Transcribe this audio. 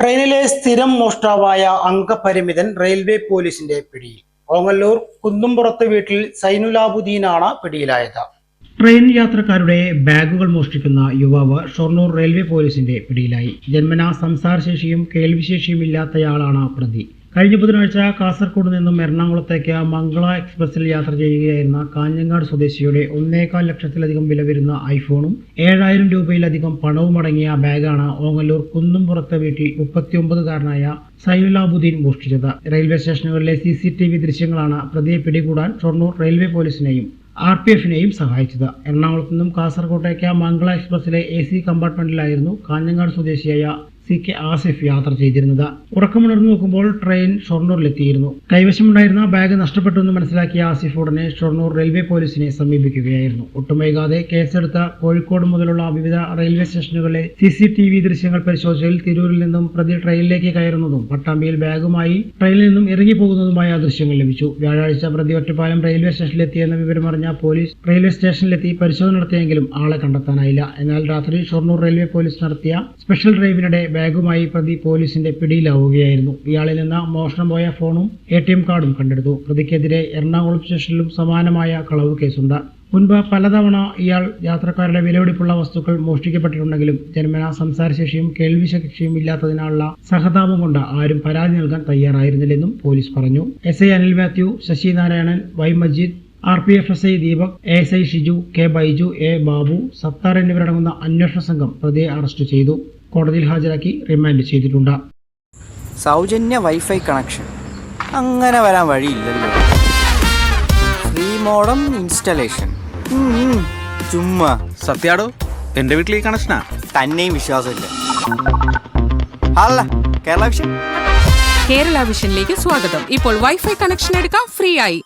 ട്രെയിനിലെ സ്ഥിരം മോഷ്ടാവായ അംഗപരിമിതൻ റെയിൽവേ പോലീസിന്റെ പിടിയിൽ. ഓങ്ങല്ലൂർ കുന്നുംപുറത്ത് വീട്ടിൽ സൈനുലാബുദ്ദീനാണ് പിടിയിലായത്. ട്രെയിൻ യാത്രക്കാരുടെ ബാഗുകൾ മോഷ്ടിക്കുന്ന യുവാവ് ഷൊർണൂർ റെയിൽവേ പോലീസിന്റെ പിടിയിലായി. ജന്മനാ സംസാരശേഷിയും കേൾവിശേഷിയും ഇല്ലാത്തയാളാണ് പ്രതി. കഴിഞ്ഞ ബുധനാഴ്ച കാസർഗോഡ് നിന്നും എറണാകുളത്തേക്ക് മംഗള എക്സ്പ്രസിൽ യാത്ര ചെയ്യുകയായിരുന്ന കാഞ്ഞങ്ങാട് സ്വദേശിയുടെ ഒന്നേകാൽ ലക്ഷത്തിലധികം വില വരുന്ന ഐഫോണും ഏഴായിരം രൂപയിലധികം പണവും അടങ്ങിയ ബാഗാണ് ഓങ്ങല്ലൂർ കുന്നുംപുറത്തെ വീട്ടിൽ മുപ്പത്തിയൊമ്പതുകാരനായ സൈലാബുദ്ദീൻ മോഷ്ടിച്ചത്. റെയിൽവേ സ്റ്റേഷനുകളിലെ സി സി ടി വി ദൃശ്യങ്ങളാണ് പ്രതിയെ പിടികൂടാൻ ഷൊർണൂർ റെയിൽവേ പോലീസിനെയും ആർ പി എഫിനെയും സഹായിച്ചത്. എറണാകുളത്ത് നിന്നും കാസർകോട്ടേക്ക് മംഗള എക്സ്പ്രസിലെ എ സി കമ്പാർട്ട്മെന്റിലായിരുന്നു കാഞ്ഞങ്ങാട് സ്വദേശിയായ സി കെ ആസിഫ് യാത്ര ചെയ്തിരുന്നത്. ഉറക്കമുണർന്നു നോക്കുമ്പോൾ ട്രെയിൻ ഷൊർണൂരിലെത്തിയിരുന്നു. കൈവശമുണ്ടായിരുന്ന ബാഗ് നഷ്ടപ്പെട്ടു എന്ന് മനസ്സിലാക്കിയ ആസിഫ് ഉടനെ ഷൊർണൂർ റെയിൽവേ പോലീസിനെ സമീപിക്കുകയായിരുന്നു. ഒട്ടും വൈകാതെ കേസെടുത്ത കോഴിക്കോട് മുതലുള്ള വിവിധ റെയിൽവേ സ്റ്റേഷനുകളിലെ സി സി ടി വി ദൃശ്യങ്ങൾ പരിശോധിച്ചതിൽ തിരൂരിൽ നിന്നും പ്രതി ട്രെയിനിലേക്ക് കയറുന്നതും പട്ടാമ്പിയിൽ ബാഗുമായി ട്രെയിനിൽ നിന്നും ഇറങ്ങിപ്പോകുന്നതുമായ ദൃശ്യങ്ങൾ ലഭിച്ചു. വ്യാഴാഴ്ച പ്രതി ഒറ്റപ്പാലം റെയിൽവേ സ്റ്റേഷനിലെത്തിയെന്ന വിവരമറിഞ്ഞ പോലീസ് റെയിൽവേ സ്റ്റേഷനിലെത്തി പരിശോധന നടത്തിയെങ്കിലും ആളെ കണ്ടെത്താനായില്ല. എന്നാൽ രാത്രി ഷൊർണൂർ റെയിൽവേ പോലീസ് നടത്തിയ സ്പെഷ്യൽ ഡ്രൈവിനിടെ ബാഗുമായി പ്രതി പോലീസിന്റെ പിടിയിലാവുകയായിരുന്നു. ഇയാളിൽ നിന്ന് മോഷണം പോയ ഫോണും എ ടി എം കാർഡും കണ്ടെടുത്തു. പ്രതിക്കെതിരെ എറണാകുളം സ്റ്റേഷനിലും സമാനമായ കളവ് കേസുണ്ട്. മുൻപ് പലതവണ ഇയാൾ യാത്രക്കാരുടെ വിലപിടിപ്പുള്ള വസ്തുക്കൾ മോഷ്ടിക്കപ്പെട്ടിട്ടുണ്ടെങ്കിലും ജന്മന സംസാരശേഷിയും കേൾവിശേഷിയും ഇല്ലാത്തതിനാലുള്ള സഹതാപം കൊണ്ട് ആരും പരാതി നൽകാൻ തയ്യാറായിരുന്നില്ലെന്നും പോലീസ് പറഞ്ഞു. S I Anil Mathew Sasi Narayanan Y Majeed R P F S I Deepak A S I Shiju K Baiju A Babu Sathar എന്നിവരടങ്ങുന്ന അന്വേഷണ സംഘം പ്രതിയെ അറസ്റ്റ് ചെയ്തു. കോടതിയിൽ ഹാജരാക്കി റിമാൻഡ് ചെയ്തിട്ടുണ്ട്. സൗജന്യ വൈഫൈ കണക്ഷൻ. അങ്ങനെ വരാൻ വഴിയില്ലല്ലോ. Free modem installation. ചുമ്മാ. സത്യാടോ എന്റെ വീട്ടിൽ ഈ കണക്ഷനാ? തന്നെയും വിശ്വാസമില്ല. അല്ല കേരള വിഷൻ. കേരള വിഷനിലേക്ക് സ്വാഗതം. ഇപ്പോൾ വൈഫൈ കണക്ഷൻ എടുക്കാം ഫ്രീ ആയി.